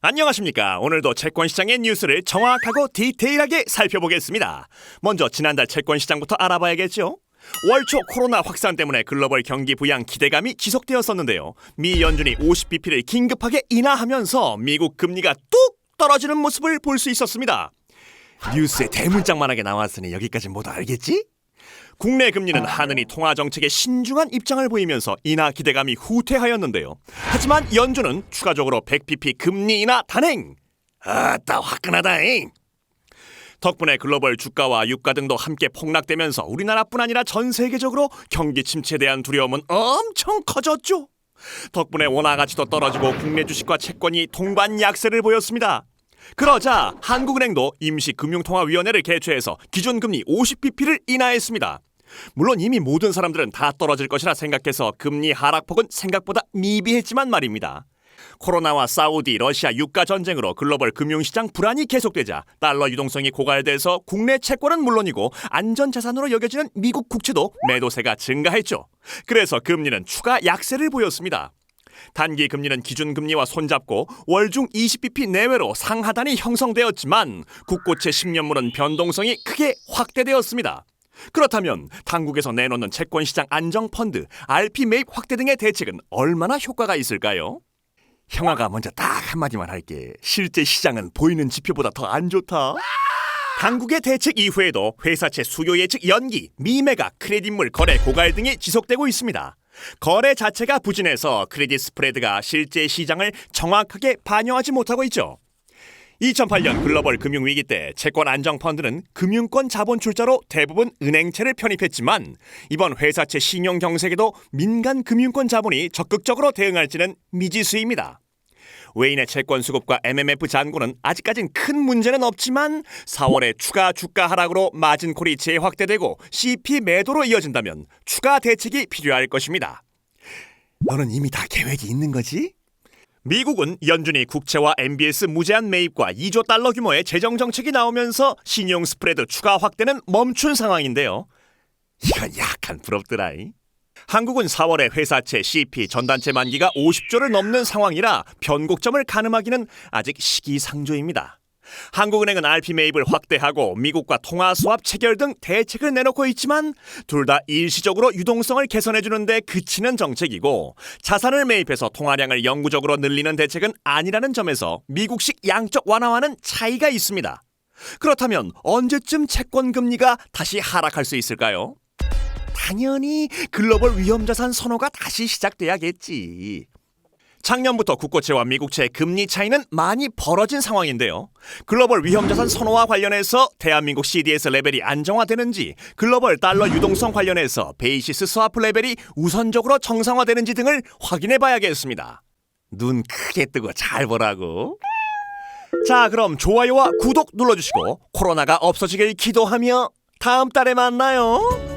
안녕하십니까. 오늘도 채권시장의 뉴스를 정확하고 디테일하게 살펴보겠습니다. 먼저 지난달 채권시장부터 알아봐야겠죠. 월초 코로나 확산 때문에 글로벌 경기 부양 기대감이 지속되었었는데요. 미 연준이 50bp를 긴급하게 인하하면서 미국 금리가 뚝 떨어지는 모습을 볼 수 있었습니다. 뉴스에 대문짝만하게 나왔으니 여기까지 모두 알겠지? 국내 금리는 하느니 통화 정책에 신중한 입장을 보이면서 인하 기대감이 후퇴하였는데요. 하지만 연준은 추가적으로 100bp 금리 인하 단행. 아따 화끈하다잉. 덕분에 글로벌 주가와 유가 등도 함께 폭락되면서 우리나라뿐 아니라 전 세계적으로 경기 침체에 대한 두려움은 엄청 커졌죠. 덕분에 원화 가치도 떨어지고 국내 주식과 채권이 동반 약세를 보였습니다. 그러자 한국은행도 임시금융통화위원회를 개최해서 기준금리 50bp를 인하했습니다. 물론 이미 모든 사람들은 다 떨어질 것이라 생각해서 금리 하락폭은 생각보다 미비했지만 말입니다. 코로나와 사우디, 러시아 유가 전쟁으로 글로벌 금융시장 불안이 계속되자 달러 유동성이 고갈돼서 국내 채권은 물론이고 안전자산으로 여겨지는 미국 국채도 매도세가 증가했죠. 그래서 금리는 추가 약세를 보였습니다. 단기 금리는 기준 금리와 손잡고 월중 20bp 내외로 상하단이 형성되었지만 국고채 10년물은 변동성이 크게 확대되었습니다. 그렇다면 당국에서 내놓는 채권 시장 안정 펀드, RP 매입 확대 등의 대책은 얼마나 효과가 있을까요? 형아가 먼저 딱 한마디만 할게. 실제 시장은 보이는 지표보다 더 안 좋다. 당국의 대책 이후에도 회사채 수요 예측 연기, 미매각, 크레딧물 거래 고갈 등이 지속되고 있습니다. 거래 자체가 부진해서 크레딧 스프레드가 실제 시장을 정확하게 반영하지 못하고 있죠. 2008년 글로벌 금융 위기 때 채권 안정 펀드는 금융권 자본 출자로 대부분 은행채를 편입했지만 이번 회사채 신용 경색에도 민간 금융권 자본이 적극적으로 대응할지는 미지수입니다. 외인의 채권 수급과 MMF 잔고는 아직까진 큰 문제는 없지만 4월에 추가 주가 하락으로 마진콜이 재확대되고 CP 매도로 이어진다면 추가 대책이 필요할 것입니다. 너는 이미 다 계획이 있는 거지? 미국은 연준이 국채와 MBS 무제한 매입과 2조 달러 규모의 재정 정책이 나오면서 신용 스프레드 추가 확대는 멈춘 상황인데요. 이건 약간 부럽더라이. 한국은 4월에 회사채 CP 전단체 만기가 50조를 넘는 상황이라 변곡점을 가늠하기는 아직 시기상조입니다. 한국은행은 RP 매입을 확대하고 미국과 통화 수합 체결 등 대책을 내놓고 있지만 둘 다 일시적으로 유동성을 개선해 주는데 그치는 정책이고 자산을 매입해서 통화량을 영구적으로 늘리는 대책은 아니라는 점에서 미국식 양적 완화와는 차이가 있습니다. 그렇다면 언제쯤 채권 금리가 다시 하락할 수 있을까요? 당연히 글로벌 위험자산 선호가 다시 시작돼야겠지. 작년부터 국고채와 미국채의 금리 차이는 많이 벌어진 상황인데요. 글로벌 위험자산 선호와 관련해서 대한민국 CDS 레벨이 안정화되는지, 글로벌 달러 유동성 관련해서 베이시스 스와프 레벨이 우선적으로 정상화되는지 등을 확인해 봐야겠습니다. 눈 크게 뜨고 잘 보라고. 자, 그럼 좋아요와 구독 눌러주시고 코로나가 없어지길 기도하며 다음 달에 만나요.